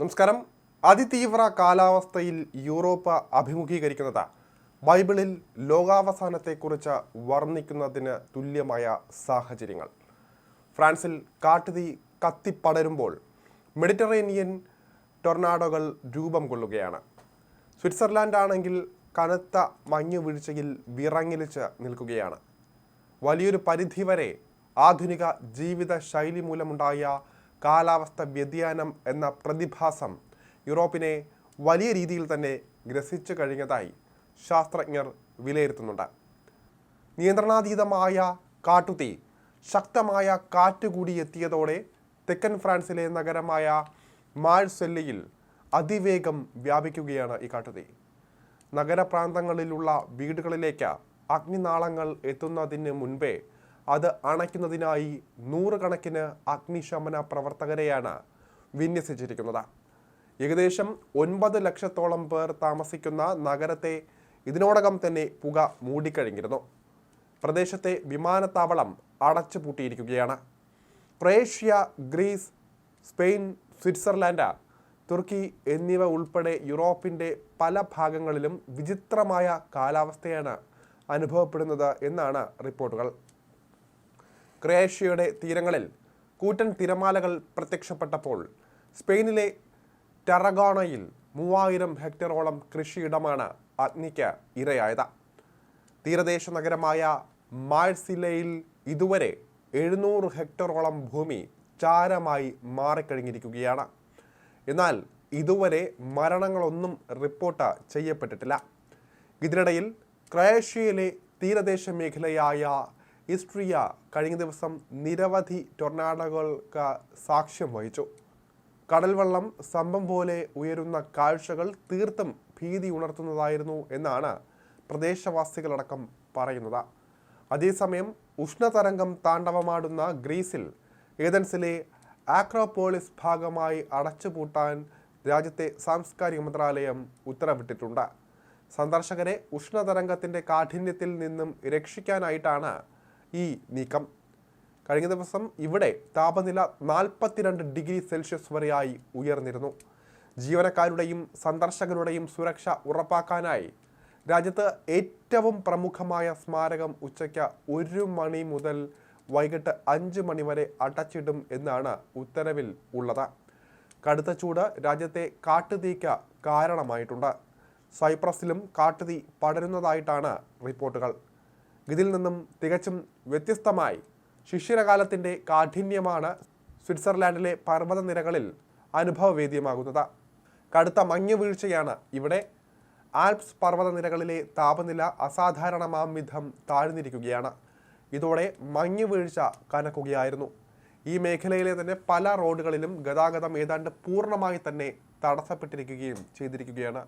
നമസ്കാരം. അതിതീവ്ര കാലാവസ്ഥയിൽ യൂറോപ്പ് അഭിമുഖീകരിക്കുന്നത് ബൈബിളിൽ ലോകാവസാനത്തെക്കുറിച്ച് വർണിക്കുന്നതിന് തുല്യമായ സാഹചര്യങ്ങൾ. ഫ്രാൻസിൽ കാട്ടുതീ കത്തിപ്പടരുമ്പോൾ മെഡിറ്ററേനിയൻ ടൊർണാഡോകൾ രൂപം കൊള്ളുകയാണ്. സ്വിറ്റ്സർലാൻഡ് ആണെങ്കിൽ കനത്ത മഞ്ഞു വീഴ്ചയിൽ വിറങ്ങിലിച്ച് നിൽക്കുകയാണ്. വലിയൊരു പരിധിവരെ ആധുനിക ജീവിത ശൈലി മൂലമുണ്ടായ കാലാവസ്ഥ വ്യതിയാനം എന്ന പ്രതിഭാസം യൂറോപ്പിനെ വലിയ രീതിയിൽ തന്നെ ഗ്രസിച്ചു കഴിഞ്ഞതായി ശാസ്ത്രജ്ഞർ വിലയിരുത്തുന്നുണ്ട്. നിയന്ത്രണാതീതമായ കാട്ടുതീ ശക്തമായ കാറ്റ് കൂടി എത്തിയതോടെ തെക്കൻ ഫ്രാൻസിലെ നഗരമായ മാഴ്സെല്ലയിൽ അതിവേഗം വ്യാപിക്കുകയാണ് ഈ കാട്ടുതീ. നഗരപ്രാന്തങ്ങളിലുള്ള വീടുകളിലേക്ക് അഗ്നിനാളങ്ങൾ എത്തുന്നതിന് മുൻപേ അത് അണയ്ക്കുന്നതിനായി നൂറുകണക്കിന് അഗ്നിശമന പ്രവർത്തകരെയാണ് വിന്യസിച്ചിരിക്കുന്നത്. ഏകദേശം ഒൻപത് ലക്ഷത്തോളം പേർ താമസിക്കുന്ന നഗരത്തെ ഇതിനോടകം തന്നെ പുക മൂടിക്കഴിഞ്ഞിരുന്നു. പ്രദേശത്തെ വിമാനത്താവളം അടച്ചുപൂട്ടിയിരിക്കുകയാണ്. ക്രൊയേഷ്യ ഗ്രീസ് സ്പെയിൻ സ്വിറ്റ്സർലാൻഡ് തുർക്കി എന്നിവ ഉൾപ്പെടെ യൂറോപ്പിന്റെ പല ഭാഗങ്ങളിലും വിചിത്രമായ കാലാവസ്ഥയാണ് അനുഭവപ്പെടുന്നത് എന്നാണ് റിപ്പോർട്ടുകൾ. ക്രൊയേഷ്യയുടെ തീരങ്ങളിൽ കൂറ്റൻ തിരമാലകൾ പ്രത്യക്ഷപ്പെട്ടപ്പോൾ സ്പെയിനിലെ ടെറഗോണയിൽ മൂവായിരം ഹെക്ടറോളം കൃഷിയിടമാണ് അഗ്നിക്ക് ഇരയായത്. തീരദേശ നഗരമായ മാഴ്സിലയിൽ ഇതുവരെ എഴുന്നൂറ് ഹെക്ടറോളം ഭൂമി ചാരമായി മാറിക്കഴിഞ്ഞിരിക്കുകയാണ്. എന്നാൽ ഇതുവരെ മരണങ്ങളൊന്നും റിപ്പോർട്ട് ചെയ്യപ്പെട്ടിട്ടില്ല. ഇതിനിടയിൽ ക്രൊയേഷ്യയിലെ തീരദേശ മേഖലയായ ഇസ്ട്രിയ കഴിഞ്ഞ ദിവസം നിരവധി ടൊർണാഡോകൾക്ക് സാക്ഷ്യം വഹിച്ചു. കടൽവെള്ളം സ്തംഭം പോലെ ഉയരുന്ന കാഴ്ചകൾ തീർത്തും ഭീതി ഉണർത്തുന്നതായിരുന്നു എന്നാണ് പ്രദേശവാസികളടക്കം പറയുന്നത്. അതേസമയം ഉഷ്ണതരംഗം താണ്ഡവമാടുന്ന ഗ്രീസിൽ ഏതൻസിലെ ആക്രോപോളിസ് ഭാഗമായി അടച്ചുപൂട്ടാൻ രാജ്യത്തെ സാംസ്കാരിക മന്ത്രാലയം ഉത്തരവിട്ടിട്ടുണ്ട്. സന്ദർശകരെ ഉഷ്ണതരംഗത്തിന്റെ കാഠിന്യത്തിൽ നിന്നും രക്ഷിക്കാനായിട്ടാണ് ഈ നീക്കം കഴിഞ്ഞ ദിവസം ഇവിടെ താപനില നാൽപ്പത്തിരണ്ട് ഡിഗ്രി സെൽഷ്യസ് വരെയായി ഉയർന്നിരുന്നു. ജീവനക്കാരുടെയും സന്ദർശകരുടെയും സുരക്ഷ ഉറപ്പാക്കാനായി രാജ്യത്ത് ഏറ്റവും പ്രമുഖമായ സ്മാരകം ഉച്ചയ്ക്ക് ഒരു മണി മുതൽ വൈകിട്ട് അഞ്ച് മണി വരെ അടച്ചിടും എന്നാണ് ഉത്തരവിൽ ഉള്ളത്. കടുത്ത ചൂട് രാജ്യത്തെ കാട്ടുതീക്ക് കാരണമായിട്ടുണ്ട്. സൈപ്രസിലും കാട്ടുതീ പടരുന്നതായിട്ടാണ് റിപ്പോർട്ടുകൾ. ഇതിൽ നിന്നും തികച്ചും വ്യത്യസ്തമായി ശിശിരകാലത്തിന്റെ കാഠിന്യമാണ് സ്വിറ്റ്സർലാൻഡിലെ പർവതനിരകളിൽ അനുഭവവേദ്യമാകുന്നത്. കടുത്ത മഞ്ഞ് വീഴ്ചയാണ് ഇവിടെ ആൽപ്സ് പർവതനിരകളിലെ താപനില അസാധാരണമാം വിധം താഴ്ന്നിരിക്കുകയാണ്. ഇതോടെ മഞ്ഞ് വീഴ്ച കനക്കുകയായിരുന്നു. ഈ മേഖലയിലെ തന്നെ പല റോഡുകളിലും ഗതാഗതം ഏതാണ്ട് പൂർണമായി തന്നെ തടസ്സപ്പെട്ടിരിക്കുകയും ചെയ്തിരിക്കുകയാണ്.